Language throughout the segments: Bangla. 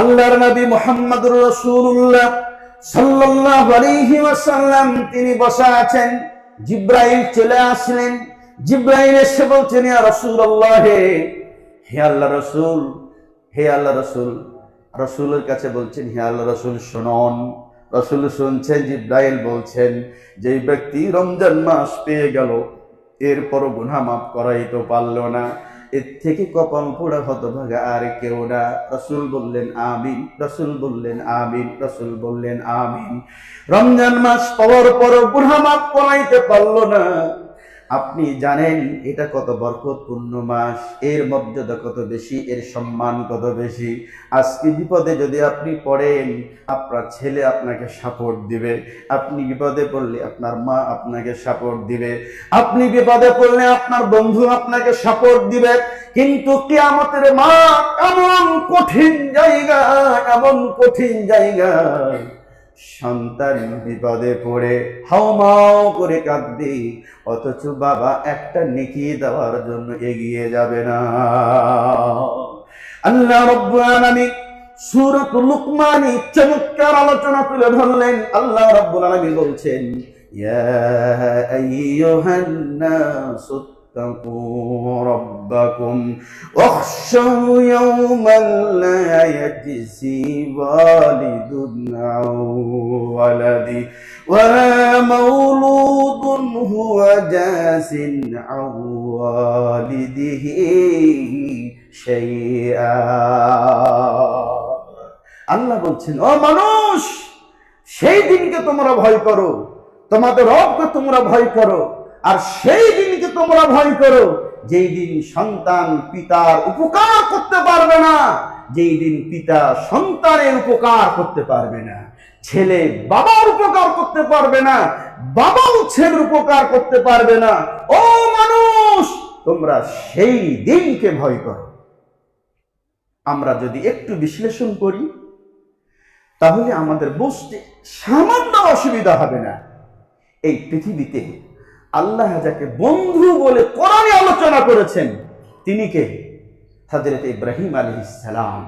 আল্লাহর নবী মুহাম্মদুর রাসূলুল্লাহ সাল্লাল্লাহু আলাইহি ওয়াসাল্লাম, তিনি বসা আছেন, জিব্রাইল চলে আসলেন। জিব্রাইল এসে বলছেন, ইয়া রাসূলুল্লাহ, হে হে আল্লাহ রাসূল, হে আল্লাহ রাসূল। রাসূলের কাছে বলছেন, হে আল্লাহ রাসূল, শুনুন। রাসূল শুনছেন, জিব্রাইল বলছেন, যেই ব্যক্তি রমজান মাস পেয়ে গেল এরপরও গুনাহ মাফ করাইতে পারল না। এর থেকে কপাল পোড়া হতভাগা আর কেউ না। রসুল বললেন, আমিন। রসুল বললেন, আমিন। রসুল বললেন, আমিন। রমজান মাস পাওয়ার পর বুড়া মাপ কমাইতে পারল না। আপনি জানেন এটা কত বরকতপূর্ণ মাস, এর মর্যাদা কত বেশি, এর সম্মান কত বেশি। আজকে বিপদে যদি আপনি পড়েন, আপনার ছেলে আপনাকে সাপোর্ট দিবে। আপনি বিপদে পড়লে আপনার মা আপনাকে সাপোর্ট দিবে। আপনি বিপদে পড়লে আপনার বন্ধু আপনাকে সাপোর্ট দিবে। কিন্তু কিয়ামতের মা এমন কঠিন জায়গা, এমন কঠিন জায়গা। সন্তান বিপদে পড়ে হাউমাও করে কাঁদবে, অথচ বাবা একটা নেকি দেওয়ার জন্য এগিয়ে যাবে না। আল্লাহ রব্বুল সূরাত লুকমানে চমৎকার আলোচনা তুলে ধরলেন। আল্লাহ রব্বুল আলামিন বলছেন, ইয়া আইয়ুহান নাস اتقوا ربكم واخشوا يوما لا يجزي والد عن ولده ولا مولود هو جاس عن والده شيئا আল্লাহ বলছেন ও মানুষ সেই দিনকে তোমরা ভয় করো তোমাদের রবকে তোমরা ভয় করো আর সেই দিনকে তোমরা ভয় করো, যেই দিন সন্তান পিতার উপকার করতে পারবে না, যেই দিন পিতা সন্তানের উপকার করতে পারবে না, ছেলে বাবার উপকার করতে পারবে না, বাবাও ছেলের উপকার করতে পারবে না, ও মানুষ, তোমরা সেই দিনকে ভয় করো। আমরা যদি একটু বিশ্লেষণ করি, তাহলে আমাদের বুঝতে সামান্য অসুবিধা হবে না। এই পৃথিবীতে আল্লাহ যাকে বন্ধু বলে কোরআনে আলোচনা করেছেন, তিনি কে? হজরত ইব্রাহিম আলী ইসালাম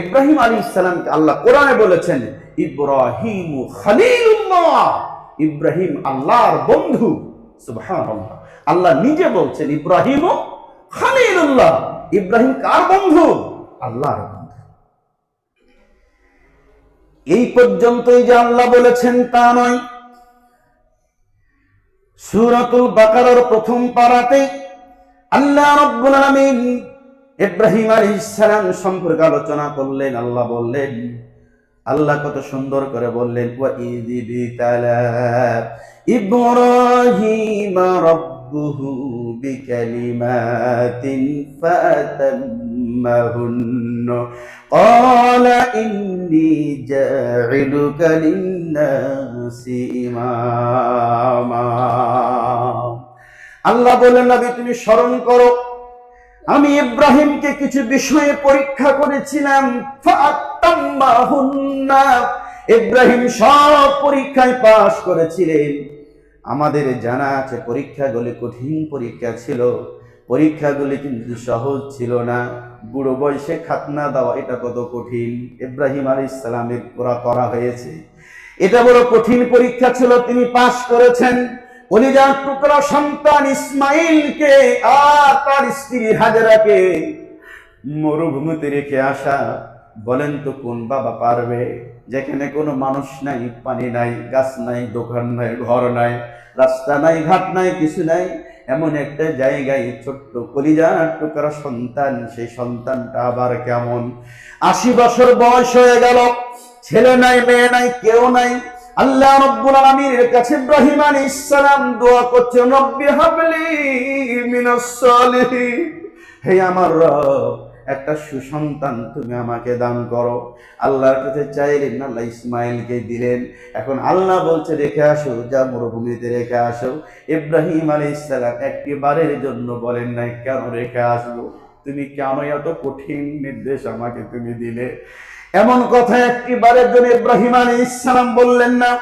ইব্রাহিম আলী ইসালামকে আল্লাহ কোরআনে বলেছেন, ইব্রাহিম ইব্রাহিম আল্লাহর বন্ধু। আল্লাহ নিজে বলছেন, ইব্রাহিম খালিলুল্লাহ। ইব্রাহিম কার বন্ধু? আল্লাহর বন্ধু। এই পর্যন্তই যে আল্লাহ বলেছেন তা নয়। সূরাতুল বাকারার প্রথম পারাতে আল্লাহ রাব্বুল আলামিন ইব্রাহিম আলাইহিস সালাম সম্পর্কে আলোচনা করলেন। আল্লাহ বললেন, আল্লাহ কত সুন্দর করে বললেন, ওয়া ইযি বিতালা ইব্রাহিম রাব্বুহু বিকালিমাতিন ফাতাম্মাহুন্ন قال إني جاعلك للناس إماما আল্লাহ বলেন নবী তুমি স্মরণ করো আমি ইব্রাহিমকে কিছু বিষয়ে পরীক্ষা করেছিলাম ফাআত্তাম্মাহুন্না। ইব্রাহিম সব পরীক্ষায় পাশ করেছিলেন আমাদের জানা আছে পরীক্ষাগুলি কঠিন পরীক্ষা ছিল পরীক্ষাগুলি কিন্তু সহজ ছিল না। বুড়ো বয়সে খাতনা দেওয়া এটা কত কঠিন? ইব্রাহিম আলী ইসলামের করা করা হয়েছে। এটা বড় কঠিন পরীক্ষা ছিল, তিনি পাশ করেছেন। কলিজার টুকরা সন্তান ইসমাইলকে আর তার স্ত্রী হাজারাকে মরুভূমিতে রেখে আসা। বলেন তো, কোন বাবা পারবে? যেখানে কোনো মানুষ নাই, পানি নাই, গাছ নাই, দোকান নাই, ঘর নাই, রাস্তা নাই, ঘাট নাই, কিছু নাই। এমন একটা জায়গায় ছোট্ট কলিজার টুকরা সন্তান, সেই সন্তানটা আবার কেমন? আশি বছর বয়স হয়ে গেল, ছেলে নাই, মেয়ে নাই, কেউ নাই। আল্লাহ রব্বুল আলামিনের কাছে ইব্রাহিম আলাইহিস সালাম দোয়া করছে, রব্বি হাবলি মিনাস হে আমার রব একটা সুসন্তান তুমি আমাকে দান করো। আল্লাহর কাছে চাইলেন আল্লাহ ইসমাইলকে দিলেন। এখন আল্লাহ বলছে, রেখে আসো, যা মরুভূমিতে রেখে আসো। ইব্রাহিম আলী ইসলাম একটি বারের জন্য বলেন নাই, কেন রেখে আসব? তুমি কেন এত কঠিন নির্দেশ আমাকে তুমি দিলে? এমন কথা একটি বারের জন্য ইব্রাহিম আলী ইসলাম বললেন না।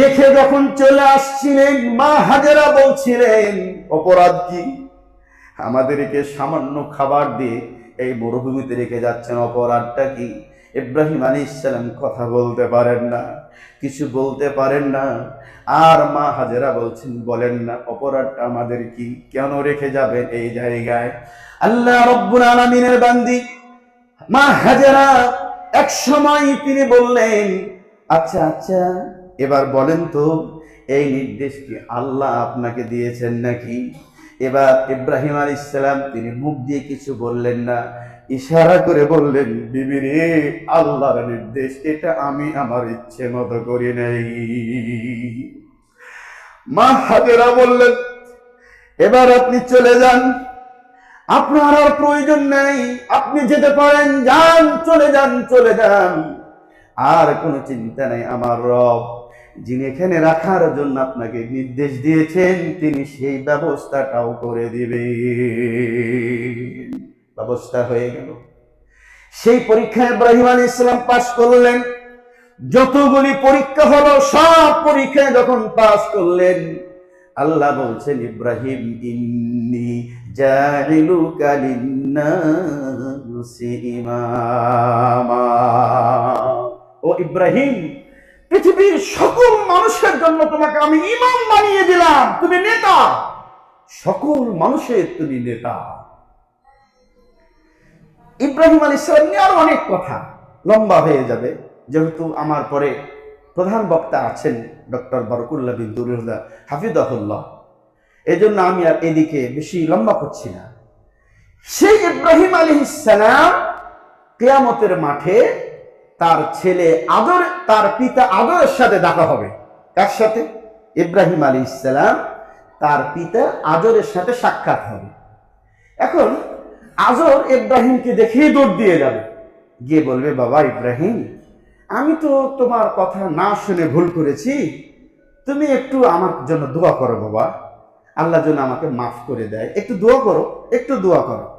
রেখে যখন চলে আসছিলেন, মা হাজেরা বলছিলেন, অপরাধ কি? আমাদেরকে সামান্য খাবার দিয়ে এই মরুভূমিতে রেখে যাচ্ছেন অপরাধটা কি? ইব্রাহিম আলী ইসলাম কথা বলতে পারেন না, কিছু বলতে পারেন না। আর মা হাজেরা বলছেন, বলেন না, অপরাধটা আমাদের কি? কেন রেখে যাবেন এই জায়গায়? আল্লাহ রব্বুল আলমিনের বান্দি। মা হাজেরা, এক সময় তিনি বললেন আচ্ছা আচ্ছা এবার বলেন তো, এই নির্দেশ কি আল্লাহ আপনাকে দিয়েছেন নাকি? এবার ইব্রাহিম আলী ইসলাম তিনি মুখ দিয়ে কিছু বললেন না, ইশারা করে বললেন বিবি রে আল্লাহর নির্দেশ, এটা আমি আমার ইচ্ছে মতো করি নাই। মা হাজেরা বললেন, এবার আপনি চলে যান। আপনার আর প্রয়োজন নেই। আপনি যেতে পারেন, যান, চলে যান চলে যান। আর কোনো চিন্তা নেই, আমার রব যিনি এখানে রাখার জন্য আপনাকে নির্দেশ দিয়েছেন, তিনি সেই ব্যবস্থাটাও করে দিবে ব্যবস্থা হয়ে গেল। সেই পরীক্ষায় ইব্রাহিম আলী ইসলাম পাশ করলেন। যতগুলি পরীক্ষা হলো, সব পরীক্ষায় যখন পাশ করলেন, আল্লাহ বলছেন, ইব্রাহিম, ইন্নি ইমামা। ও ইব্রাহিম পৃথিবীর সকল মানুষের জন্য তোমাকে আমি ইমাম বানিয়ে দিলাম। তুমি নেতা। সকল মানুষের তুমি নেতা। ইব্রাহিম আলী ইসলাম নিয়ে আরও অনেক কথা লম্বা হয়ে যাবে। যেহেতু আমার পরে প্রধান বক্তা আছেন ডক্টর বরকুল্লাহ বিন দুরুল্লাহ হাফিদাহুল্লাহ এই জন্য আমি আর এদিকে বেশি লম্বা করছি না। সেই ইব্রাহিম আলী ইসালাম কেয়ামতের মাঠে তার ছেলে আদর, তার পিতা আদরের সাথে দেখা হবে। কার সাথে ইব্রাহিম আলী ইসালাম তার পিতা আদরের সাথে সাক্ষাৎ হবে। এখন আজর ইব্রাহিমকে দেখেই দৌড় দিয়ে যাবে। গিয়ে বলবে, বাবা ইব্রাহিম, আমি তো তোমার কথা না শুনে ভুল করেছি। তুমি একটু আমার জন্য দোয়া করো বাবা। আল্লাহ যেন আমাকে মাফ করে দেয়। একটু দোয়া করো, একটু দোয়া করো।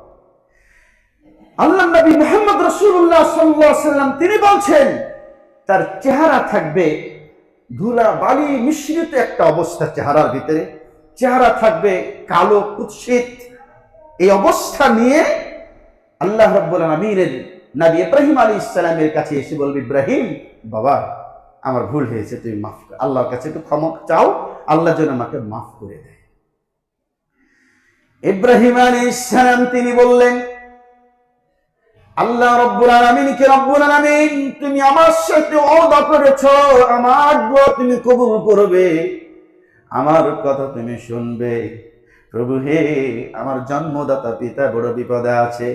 আল্লাহ নবী মোহাম্মদ রসুল্লাহ সাল্লাম তিনি বলছেন, তার চেহারা থাকবে ধুলা বালি মিশ্রিত একটা অবস্থা চেহারার ভিতরে। চেহারা থাকবে কালো কুৎসিত। এই অবস্থা নিয়ে আল্লাহ রব্বুল আলমীর নবী ইব্রাহিম আলী ইসলামের কাছে এসে বলবে, ইব্রাহিম, বাবা, আমার ভুল হয়েছে, তুমি মাফ আল্লাহর কাছে একটু ক্ষমা চাও, আল্লাহ যেন আমাকে মাফ করে দেয়। ইব্রাহিম আলী ইসলাম তিনি বললেন আল্লাহ রব্বুল আলমিনকে রব্বুল আলমিন, তুমি আমার সাথে অদা করেছ, আমার দোয়া তুমি কবুল করবে। আমার কথা তুমি শুনবে। প্রভু হে, আমার জন্মদাতা পিতা বড় বিপদে আছে।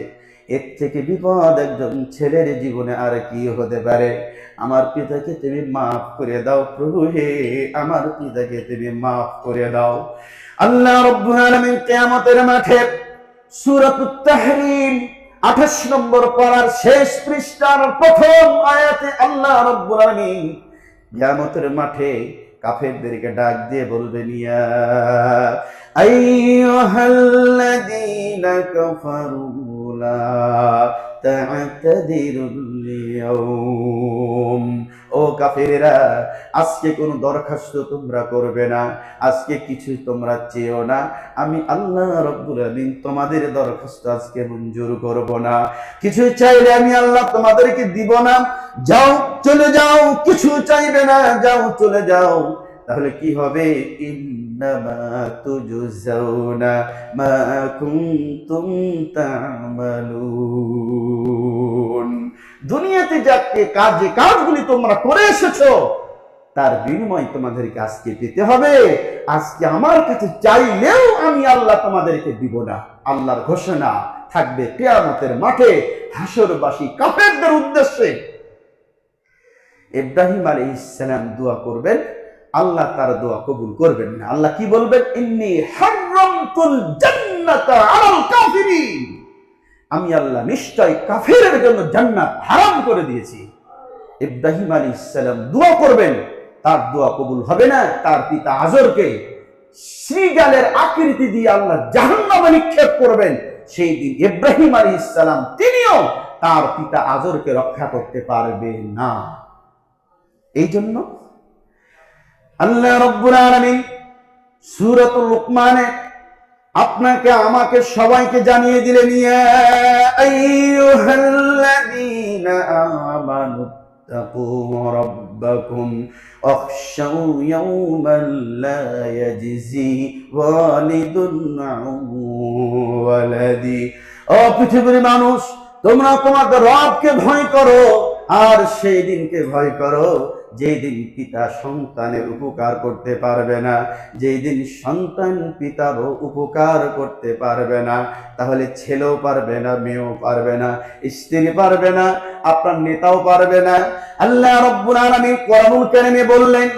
এর থেকে বিপদ একজন ছেলের জীবনে আর কি হতে পারে? আমার পিতাকে তুমি মাফ করে দাও, প্রভু হে, আমার পিতাকে তুমি মাফ করে দাও। আল্লাহ রব্বুল আলামিন কিয়ামতের মাঠে সূরাতুত তাহরিম 28 নম্বর পড়ার শেষ পৃষ্ঠার প্রথম আয়াতে আল্লাহ রব্বুল আলামিন মাঠে কাফেরদেরকে ডাক দিয়ে বলবেন, ইয়া ও কাফেরেরা, আজকে কোনো দরখাস্ত তোমরা করবে না, আজকে কিছু তোমরা চেয়েও না। আমি আল্লাহ রব্বুল আলামিন তোমাদের দরখাস্ত আজকে মঞ্জুর করব না। কিছু চাইলে আমি আল্লাহ তোমাদেরকে দিব না। যাও, চলে যাও, কিছু চাইবে না। যাও, চলে যাও। তাহলে কি হবে? মা কুনতুম দুনিয়াতে যাকে কাজ যে কাজগুলি তোমরা করে এসেছ, তার বিনিময় তোমাদেরকে আজকে পেতে হবে। আজকে আমার কাছে চাইলেও আমি আল্লাহ তোমাদেরকে দিব না। আল্লাহর ঘোষণা থাকবে কেয়ামতের মাঠে হাসরবাসী কাফেরদের উদ্দেশ্যে। ইব্রাহিম আলী ইসলাম দোয়া করবেন, আল্লাহ তার দোয়া কবুল করবেন না। আল্লাহ কি বলবেন? ইন্নি হারামতুল জান্নাতা আলাল কাফিরিন। আমি আল্লাহ নিশ্চয় কাফেরের জন্য জান্নাত হারাম করে দিয়েছি। ইব্রাহিম আলী ইসলাম দোয়া করবেন, তার দোয়া কবুল হবে না, তার পিতা আজরকে শ্রীগালের আকৃতি দিয়ে আল্লাহ জাহান্নামে নিক্ষেপ করবেন। সেই দিন ইব্রাহিম আলী ইসলাম তিনিও তার পিতা আজরকে রক্ষা করতে পারবে না। এই জন্য আল্লাহ রব্বুল আলামিন সূরাতুল লুকমানে আপনাকে আমাকে সবাইকে জানিয়ে দিলেন ইয়া আইয়ুহাল্লাযীনা আমানু اتقوا ربكم واخشوا يوما لا يجزي والد عن ولدي ও পৃথিবীর মানুষ তোমরা তোমাদের রবকে ভয় করো আর সেই দিনকে ভয় করো যেই দিন পিতা সন্তানের উপকার করতে পারবে না, যেই দিন সন্তান পিতার উপকার করতে পারবে না, তাহলে ছেলেও পারবে না, মেয়েও পারবে না, স্ত্রী পারবে না, আপনার নেতাও পারবে না। আল্লাহ রব্বুল আলামিন কোরআনুল কারিমে বললেন,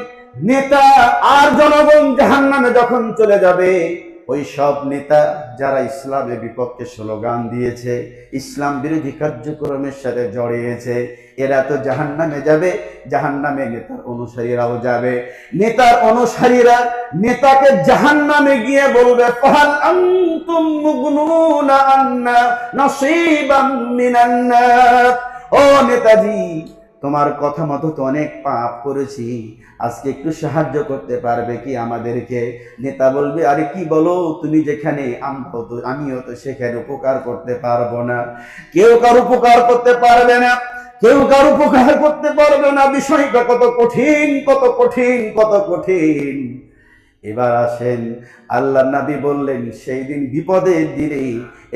নেতা আর জনগণ জাহান্নামে যখন চলে যাবে ওই সব নেতা যারা ইসলামের বিপক্ষে স্লোগান দিয়েছে, ইসলাম বিরোধী কার্যক্রমের সাথে জড়িয়েছে, এরা তো জাহান্নামে যাবে, জাহান্নামে নেতার অনুসারীরাও যাবে। নেতার অনুসারীরা নেতাকে জাহান্নামে গিয়ে বলবে আন্না ও নেতাজি তোমার কথা মতো তো অনেক পাপ করেছি। আজকে একটু সাহায্য করতে পারবে কি আমাদেরকে? নেতা বলবে, আরে কি বলো? তুমি যেখানে, আমরাও তো, আমিও তো সেখানে উপকার করতে পারব না। কেউ কার উপকার করতে পারবে না, কেউ কার উপকার করতে পারবে না। বিষয়টা কত কঠিন কত কঠিন কত কঠিন। এবার আসেন। আল্লাহ নবী বললেন, সেই দিন বিপদের দিনে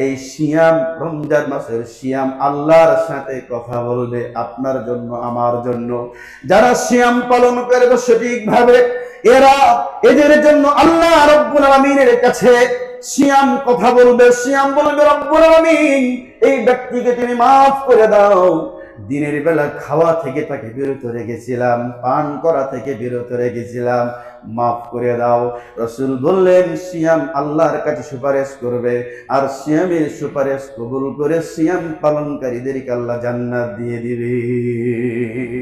এই সিয়াম, রমজান মাসের সিয়াম আল্লাহর সাথে কথা বলবে, আপনার জন্য, আমার জন্য। যারা শিয়াম পালন করবে সঠিকভাবে, এরা এদের জন্য আল্লাহ রব্বুল আলামিনের কাছে সিয়াম কথা বলবে। সিয়াম বলবে, রব্বুল আলামিন, এই ব্যক্তিকে তুমি মাফ করে দাও। দিনের বেলা খাওয়া থেকে তাকে বিরত রেখেছিলাম, পান করা থেকে বিরত রেখেছিলাম। মাফ করে দাও। রসুল বললেন, সিয়াম আল্লাহর কাছে সুপারিশ করবে। আর সিয়ামের সুপারিশ কবুল করে সিয়াম পালনকারীদেরকে আল্লাহ জান্নাত দিয়ে দিবে।